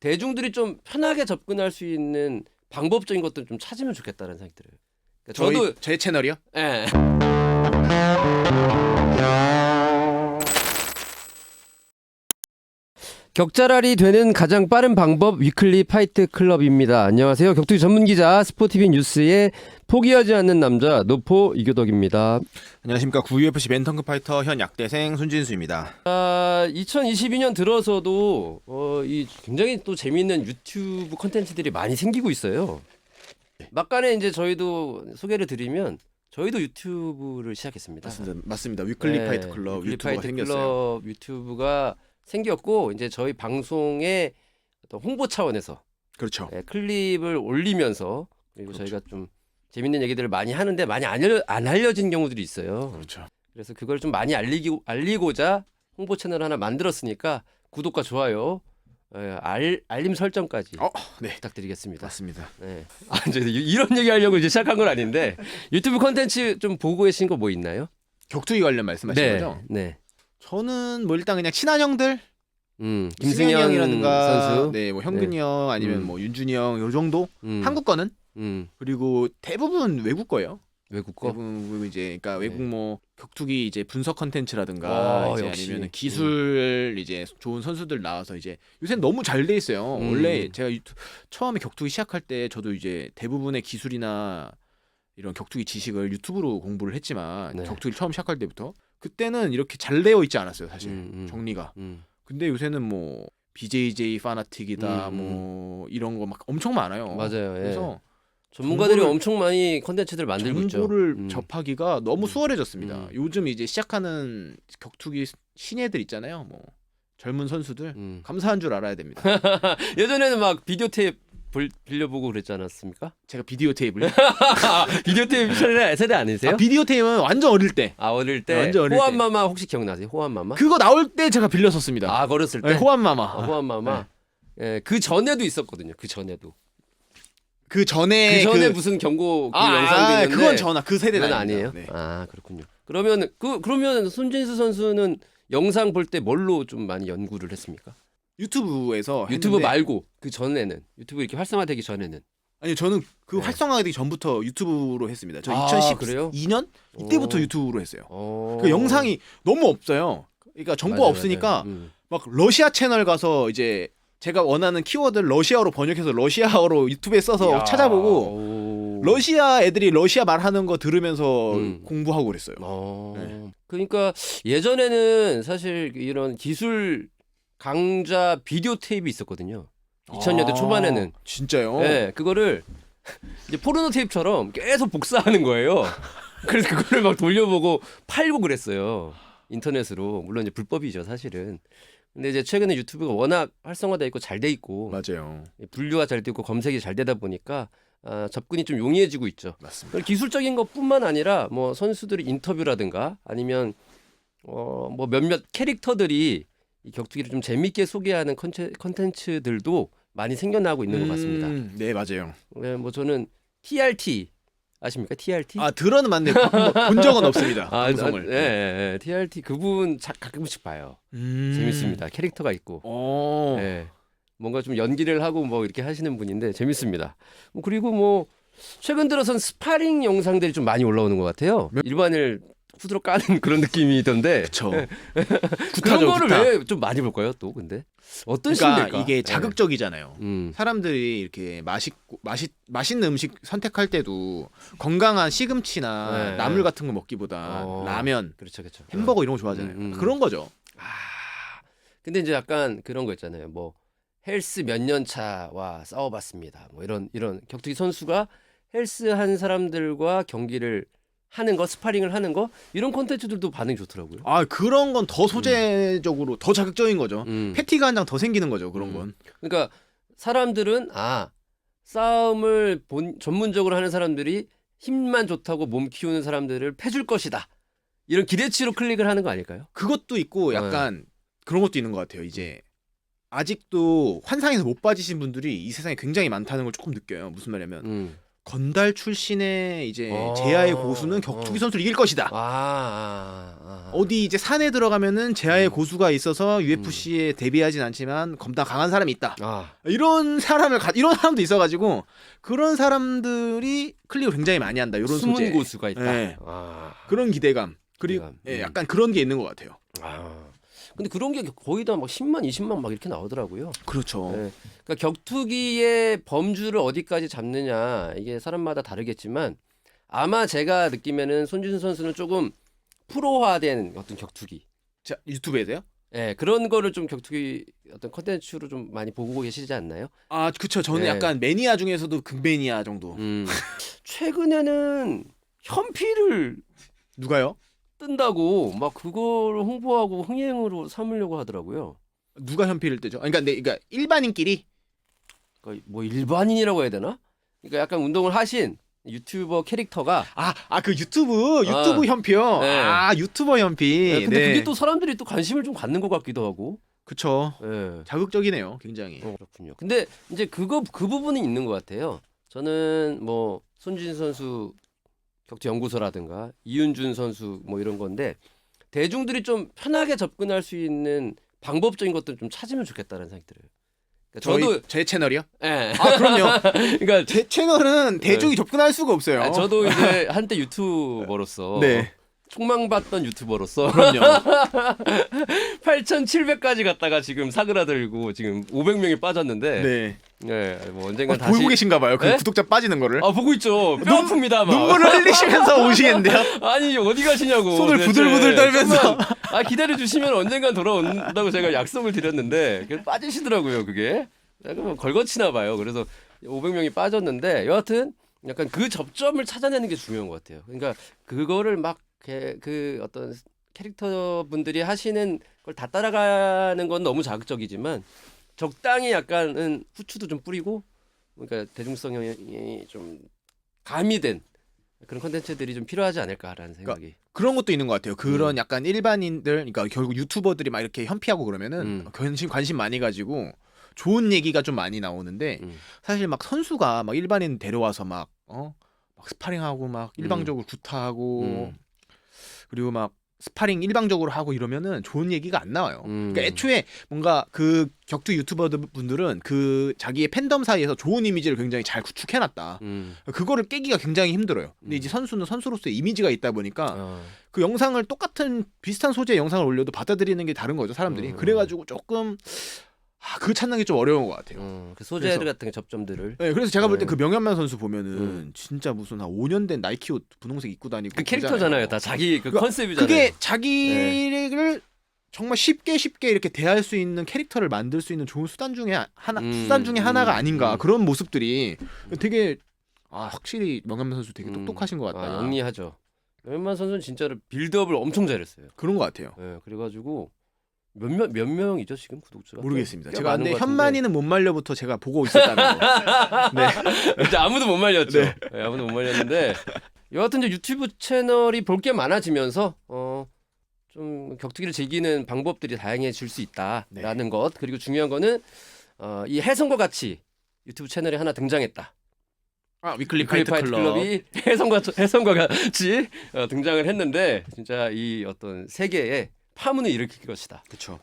대중들이 좀 편하게 접근할 수 있는 방법적인 것들 좀 찾으면 좋겠다는 생각이 들어요. 그러니까 저도 제 채널이요? 예. 격자랄이 되는 가장 빠른 방법 위클리 파이트 클럽입니다. 안녕하세요. 격투기 전문 기자 스포티비 뉴스의 포기하지 않는 남자 노포 이교덕입니다. 안녕하십니까 구 UFC 벤턴급 파이터 현 약대생 손진수입니다. 아, 2022년 들어서도 어, 이 굉장히 또 재미있는 유튜브 콘텐츠들이 많이 생기고 있어요. 막간에 이제 저희도 소개를 드리면 저희도 유튜브를 시작했습니다. 맞습니다. 맞습니다. 위클리 네, 파이트 클럽 유튜브가 파이트 생겼어요. 클럽 유튜브가 생겼고 이제 저희 방송의 어떤 홍보 차원에서 그렇죠. 네, 클립을 올리면서 그리고 그렇죠. 저희가 좀 재밌는 얘기들을 많이 하는데 많이 안, 알려, 안 알려진 경우들이 있어요. 그렇죠. 그래서 그걸 좀 많이 알리기, 알리고자 홍보 채널 하나 만들었으니까 구독과 좋아요, 예, 알, 알림 설정까지 어, 네. 부탁드리겠습니다. 맞습니다. 네. 아, 이제 이- 이런 얘기 하려고 이제 시작한 건 아닌데 유튜브 컨텐츠 좀 보고 계신 거 뭐 있나요? 격투기 관련 말씀하신 네, 거죠? 네. 저는 뭐 일단 그냥 친한 형들, 음, 김승현 김승현 형이라든가, 선수. 네, 뭐 현근이 형 아니면 음. 뭐 윤준이 형 요 정도. 음, 한국 거는 음, 그리고 대부분 외국 거예요. 외국 거. 대부분 이제 그러니까 네. 외국 뭐 격투기 이제 분석 컨텐츠라든가 어, 이제 역시. 아니면 기술 이제 좋은 선수들 나와서 이제 요새 너무 잘 돼 있어요. 음. 원래 제가 유튜, 처음에 격투기 시작할 때 저도 이제 대부분의 기술이나 이런 격투기 지식을 유튜브로 공부를 했지만 네. 격투기를 처음 시작할 때부터 그때는 이렇게 잘 되어 있지 않았어요, 사실. 음, 음. 정리가. 음. 근데 요새는 뭐 BJJ 파나틱이다 음, 음. 뭐 이런 거 막 엄청 많아요. 맞아요. 예. 그래서 전문가들이 정보를- 엄청 많이 컨텐츠들 만들고 있죠. 정보를 음. 접하기가 너무 음. 수월해졌습니다. 음. 요즘 요즘 이제 시작하는 격투기 신예들 있잖아요. 뭐 젊은 선수들 음. 감사한 줄 알아야 됩니다. 예전에는 막 비디오 테이프 볼- 빌려보고 그랬지 않았습니까? 제가 비디오 테이프를 비디오 테이프 세대, 세대 아니세요? 아, 비디오 테이프는 완전 어릴 때 아 어릴 때 완전 어릴 호환 때. 마마 혹시 기억나세요? 호환 마마? 그거 나올 때 제가 빌렸었습니다. 아 걸었을 때 네, 호환 마마. 아, 호환 마마. 예, 그 전에도 있었거든요. 그 전에도. 그 전에 그 전에 그- 무슨 경고 그 아, 영상도 아, 있는데 그건 전화 그 세대는 그건. 아니에요. 네. 아 그렇군요. 그러면 그 그러면 손진수 선수는 영상 볼 때 뭘로 좀 많이 연구를 했습니까? 유튜브에서 유튜브 했는데- 말고 그 전에는 유튜브 이렇게 활성화되기 전에는 아니요 저는 그 네. 활성화되기 전부터 유튜브로 했습니다. 저 아, 2012년 그래요? 이때부터 오. 유튜브로 했어요. 어... 그 영상이 너무 없어요. 그러니까 정보가 맞아요, 없으니까 맞아요. 음. 막 러시아 채널 가서 이제 제가 원하는 키워드를 러시아어로 번역해서 러시아어로 유튜브에 써서 이야, 찾아보고 오. 러시아 애들이 러시아 말하는 거 들으면서 음. 공부하고 그랬어요. 어. 네. 그러니까 예전에는 사실 이런 기술 강좌 비디오 테이프 있었거든요. 2000년대 아, 초반에는. 진짜요? 네, 그거를 이제 포르노 테이프처럼 계속 복사하는 거예요. 그래서 그거를 막 돌려보고 팔고 그랬어요. 인터넷으로. 물론 이제 불법이죠, 사실은. 근데 이제 최근에 유튜브가 워낙 활성화돼 있고 잘 돼 있고 맞아요. 분류가 잘 되고 검색이 잘 되다 보니까 아, 접근이 좀 용이해지고 있죠. 맞습니다. 기술적인 것뿐만 아니라 뭐 선수들의 인터뷰라든가 아니면 어 뭐 몇몇 캐릭터들이 이 격투기를 좀 재밌게 소개하는 컨텐- 컨텐츠들도 많이 생겨나고 있는 것 같습니다. 음, 네 맞아요. 네, 뭐 저는 TRT 아십니까? TRT? 아 들어는 맞네. 본 적은 없습니다. 아, 방송을. 아, 예, 예, 예. TRT 그분 자, 가끔씩 봐요. 음. 재밌습니다. 캐릭터가 있고. 어. 예. 뭔가 좀 연기를 하고 뭐 이렇게 하시는 분인데 재밌습니다. 뭐 그리고 뭐 최근 들어선 스파링 영상들이 좀 많이 올라오는 것 같아요. 일반을 후드로 까는 그런 느낌이던데 그쵸. 그런 구타죠, 거를 구타. 왜 좀 많이 볼까요? 또 근데 어떤 그러니까 신들까? 이게 자극적이잖아요. 예. 음. 사람들이 이렇게 맛있고 맛있 맛있는 음식 선택할 때도 건강한 시금치나 네. 나물 같은 거 먹기보다 어. 라면, 그렇죠, 그렇죠. 햄버거 이런 거 좋아하잖아요. 음, 음, 음. 그런 거죠. 아, 근데 이제 약간 그런 거 있잖아요. 뭐 헬스 몇 년 차와 싸워봤습니다. 뭐 이런 이런 격투기 선수가 헬스 한 사람들과 경기를 하는 거, 스파링을 하는 거 이런 콘텐츠들도 반응이 좋더라고요. 아 그런 건 더 소재적으로 더 자극적인 거죠. 음. 패티가 한 장 더 생기는 거죠. 그런 음. 건. 그러니까 사람들은 아 싸움을 본 전문적으로 하는 사람들이 힘만 좋다고 몸 키우는 사람들을 패줄 것이다. 이런 기대치로 클릭을 하는 거 아닐까요? 그것도 있고 약간 그런 것도 있는 것 같아요. 이제 아직도 환상에서 못 빠지신 분들이 이 세상에 굉장히 많다는 걸 조금 느껴요. 무슨 말이냐면 음. 건달 출신의 이제 어, 제야의 고수는 격투기 어. 선수를 이길 것이다. 아, 아, 아. 어디 이제 산에 들어가면은 제야의 음. 고수가 있어서 UFC에 데뷔하진 않지만 겁나 강한 사람이 있다. 아, 이런 사람을 가, 이런 사람도 있어가지고 그런 사람들이 클릭을 굉장히 많이 한다. 이런 숨은 소재, 고수가 있다. 네. 아, 그런 기대감 그리고 기대감. 예, 음. 약간 그런 게 있는 것 같아요. 아. 근데 그런 게 거의 다 막 10만, 20만 막 이렇게 나오더라고요. 그렇죠. 네. 그러니까 격투기의 범주를 어디까지 잡느냐 이게 사람마다 다르겠지만 아마 제가 느끼면은 손준 선수는 조금 프로화된 어떤 격투기, 자 유튜브에서요? 예 그런 거를 좀 격투기 어떤 컨텐츠로 좀 많이 보고 계시지 않나요? 아 그쵸. 저는 네. 약간 매니아 중에서도 극매니아 정도. 음. 최근에는 현피를 누가요? 뜬다고 막 그걸 홍보하고 흥행으로 삼으려고 하더라고요. 누가 현피를 뜨죠? 아니, 그러니까, 내, 그러니까 일반인끼리 그러니까 뭐 일반인이라고 해야 되나? 그러니까 약간 운동을 하신 유튜버 캐릭터가 아, 아 그 유튜브 유튜브 현피요. 네. 아 유튜버 현피. 예, 근데 네. 그게 또 사람들이 또 관심을 좀 갖는 것 같기도 하고. 그쵸. 예. 자극적이네요, 굉장히. 어, 그렇군요. 근데 이제 그거 그 부분이 있는 것 같아요. 저는 뭐 손진 선수 격투 연구소라든가 이윤준 선수 뭐 이런 건데 대중들이 좀 편하게 접근할 수 있는 방법적인 것들 좀 찾으면 좋겠다는 생각이 들어요. 그러니까 저희 저도 제 채널이요? 예. 아 그럼요. 그러니까 제 채널은 대중이 접근할 수가 없어요. 아, 저도 이제 한때 유튜버로서 네. 총망받던 유튜버로서 그럼요. 8,700까지 갔다가 지금 사그라들고 지금 500명이 빠졌는데 네. 네, 뭐 어, 언젠가 다시 보고 계신가 봐요. 그 네? 구독자 빠지는 거를. 아 보고 있죠. 뼈 아픕니다. 막. 눈물을 흘리시면서 오시겠는데요? 아니 어디 가시냐고. 손을 도대체. 부들부들 떨면서. 아 기다려 주시면 언젠간 돌아온다고 제가 약속을 드렸는데 그게 빠지시더라고요. 그게. 약간 뭐 걸거치나 봐요. 그래서 500명이 빠졌는데 여하튼 약간 그 접점을 찾아내는 게 중요한 것 같아요. 그러니까 그거를 막 그 어떤 캐릭터 분들이 하시는 걸 다 따라가는 건 너무 자극적이지만 적당히 약간은 후추도 좀 뿌리고 그러니까 대중성이 좀 가미된 그런 컨텐츠들이 좀 필요하지 않을까라는 생각이. 그런 것도 있는 것 같아요. 그런 음. 약간 일반인들, 그러니까 결국 유튜버들이 막 이렇게 현피하고 그러면은 음. 관심 관심 많이 가지고 좋은 얘기가 좀 많이 나오는데 음. 사실 막 선수가 막 일반인 데려와서 막 어? 막 스파링하고 막 일방적으로 구타하고 음. 그리고 막 스파링 일방적으로 하고 이러면은 좋은 얘기가 안 나와요. 음. 그러니까 애초에 뭔가 그 격투 유튜버들 분들은 그 자기의 팬덤 사이에서 좋은 이미지를 굉장히 잘 구축해놨다. 음. 그거를 깨기가 굉장히 힘들어요. 근데 음. 이제 선수는 선수로서의 이미지가 있다 보니까 어. 그 영상을 똑같은 비슷한 소재의 영상을 올려도 받아들이는 게 다른 거죠 사람들이. 음. 그래가지고 조금 아, 그 찾는 게 좀 어려운 것 같아요. 음. 그 소재들 그래서- 같은 게 접점들을 네, 그래서 제가 볼때 네. 그 명현만 선수 보면은 음. 진짜 무슨 한 5년 된 나이키 옷 분홍색 입고 다니고 그 캐릭터잖아요. 그러잖아요. 다 자기 그 그러니까 컨셉이잖아요. 그게 자기를 정말 쉽게 쉽게 이렇게 대할 수 있는 캐릭터를 만들 수 있는 좋은 수단 중에 하나 음, 수단 중에 하나가 음, 아닌가 음. 그런 모습들이 되게 아 확실히 명현만 선수 되게 음. 똑똑하신 것 같다. 아, 영리하죠. 웬만 선수는 진짜로 빌드업을 엄청 잘했어요. 그런 것 같아요. 예, 그래가지고 몇몇 몇 명이죠 지금 구독자가? 모르겠습니다. 꽤 제가 많은 근데 것 같은데. 현만이는 못 말려부터 제가 보고 있었다는 거. 네. 이제 아무도 못 말렸죠. 네. 예, 아무도 못 말렸는데 여하튼 이제 유튜브 채널이 볼 게 많아지면서 어. 좀 격투기를 즐기는 방법들이 다양해질 수 있다라는 네. 것 그리고 중요한 거는 어, 이 해성과 같이 유튜브 채널이 하나 등장했다. 아 위클리 위클리 파이트, 파이트 클럽. 클럽이 해성과 해성과 같이 어, 등장을 했는데 진짜 이 어떤 세계에 파문을 일으킬 것이다. 그렇죠.